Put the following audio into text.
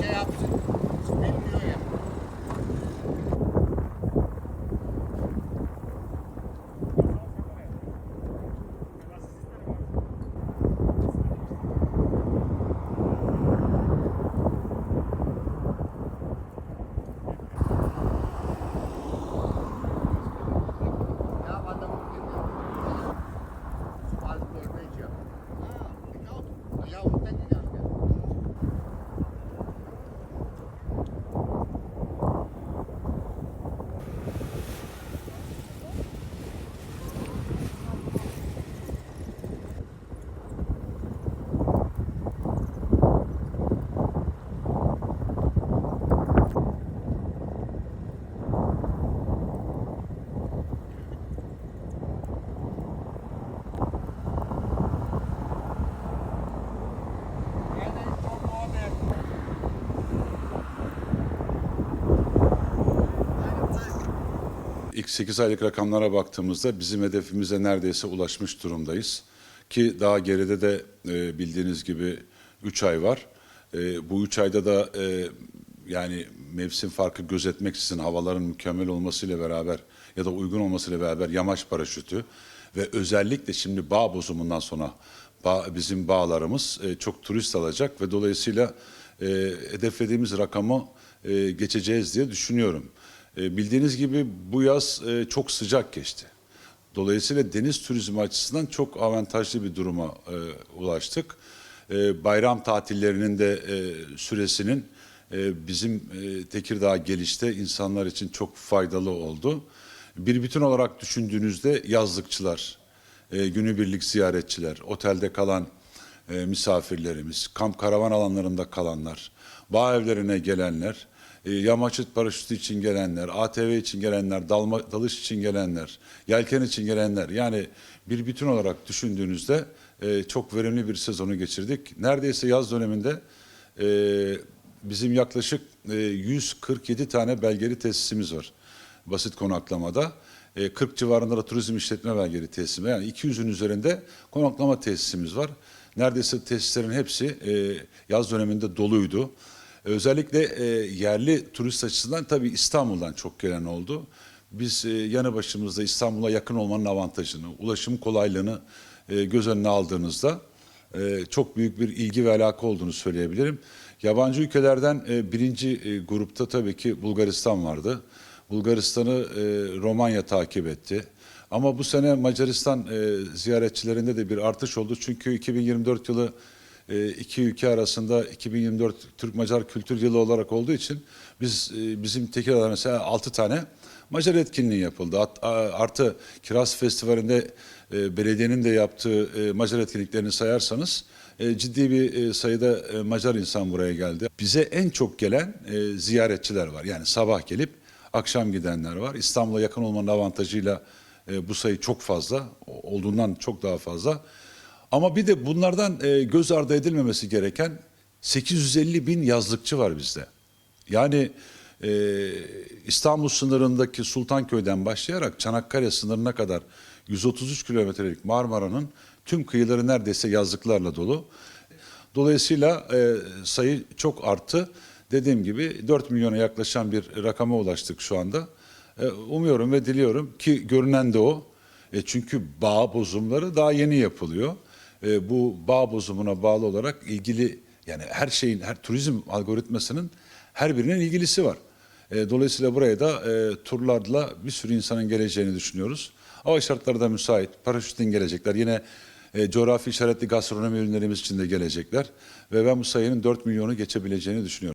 şey yapsın. Bilmiyor ya. Ya adamın gibi. Bazı görmeyeceğim. Ya, ya, o da gidiyor. İlk 8 aylık rakamlara baktığımızda bizim hedefimize neredeyse ulaşmış durumdayız. Ki daha geride de e, bildiğiniz gibi 3 ay var. E, bu 3 ayda da e, yani mevsim farkı gözetmeksizin havaların mükemmel olmasıyla beraber ya da uygun olmasıyla beraber yamaç paraşütü ve özellikle şimdi bağ bozumundan sonra bizim bağlarımız çok turist alacak ve dolayısıyla hedeflediğimiz rakamı geçeceğiz diye düşünüyorum. E, bildiğiniz gibi bu yaz e, çok sıcak geçti. Dolayısıyla deniz turizmi açısından çok avantajlı bir duruma e, ulaştık. Bayram tatillerinin de süresinin bizim Tekirdağ gelişte insanlar için çok faydalı oldu. Bir bütün olarak düşündüğünüzde yazlıkçılar, günübirlik ziyaretçiler, otelde kalan misafirlerimiz, kamp karavan alanlarında kalanlar, bağ evlerine gelenler, e, yamaçıt paraşütü için gelenler, ATV için gelenler, dalma, dalış için gelenler, yelken için gelenler. Yani bir bütün olarak düşündüğünüzde e, çok verimli bir sezonu geçirdik. Neredeyse yaz döneminde e, bizim yaklaşık e, 147 tane belgeli tesisimiz var basit konaklamada. E, 40 civarında da turizm işletme belgeli tesisimiz var. Yani 200'ün üzerinde konaklama tesisimiz var. Neredeyse tesislerin hepsi e, yaz döneminde doluydu. Özellikle e, yerli turist açısından tabii İstanbul'dan çok gelen oldu. Biz e, yanı başımızda İstanbul'a yakın olmanın avantajını, ulaşım kolaylığını e, göz önüne aldığınızda e, çok büyük bir ilgi ve alaka olduğunu söyleyebilirim. Yabancı ülkelerden e, birinci e, grupta tabii ki Bulgaristan vardı. Bulgaristan'ı e, Romanya takip etti. Ama bu sene Macaristan e, ziyaretçilerinde de bir artış oldu. Çünkü 2024 yılı e, iki ülke arasında 2024 Türk-Macar Kültür Yılı olarak olduğu için biz e, bizim Tekirdağ'da mesela 6 tane Macar etkinliği yapıldı. Artı Kiraz Festivali'nde e, belediyenin de yaptığı e, Macar etkinliklerini sayarsanız e, ciddi bir e, sayıda e, Macar insan buraya geldi. Bize en çok gelen e, ziyaretçiler var. Yani sabah gelip akşam gidenler var. İstanbul'a yakın olmanın avantajıyla e, bu sayı çok fazla, olduğundan çok daha fazla. Ama bir de bunlardan e, göz ardı edilmemesi gereken 850 bin yazlıkçı var bizde. Yani e, İstanbul sınırındaki Sultanköy'den başlayarak Çanakkale sınırına kadar 133 kilometrelik Marmara'nın tüm kıyıları neredeyse yazlıklarla dolu. Dolayısıyla e, sayı çok arttı. Dediğim gibi 4 milyona yaklaşan bir rakama ulaştık şu anda. E, umuyorum ve diliyorum ki görünen de o. E, çünkü bağ bozumları daha yeni yapılıyor. E, bu bağ bozumuna bağlı olarak ilgili yani her şeyin, her turizm algoritmasının her birinin ilgilisi var. E, dolayısıyla buraya da e, turlarla bir sürü insanın geleceğini düşünüyoruz. Hava şartları da müsait. Paraşütten gelecekler. Yine e, coğrafi işaretli gastronomi ürünlerimiz için de gelecekler. Ve ben bu sayının 4 milyonu geçebileceğini düşünüyorum.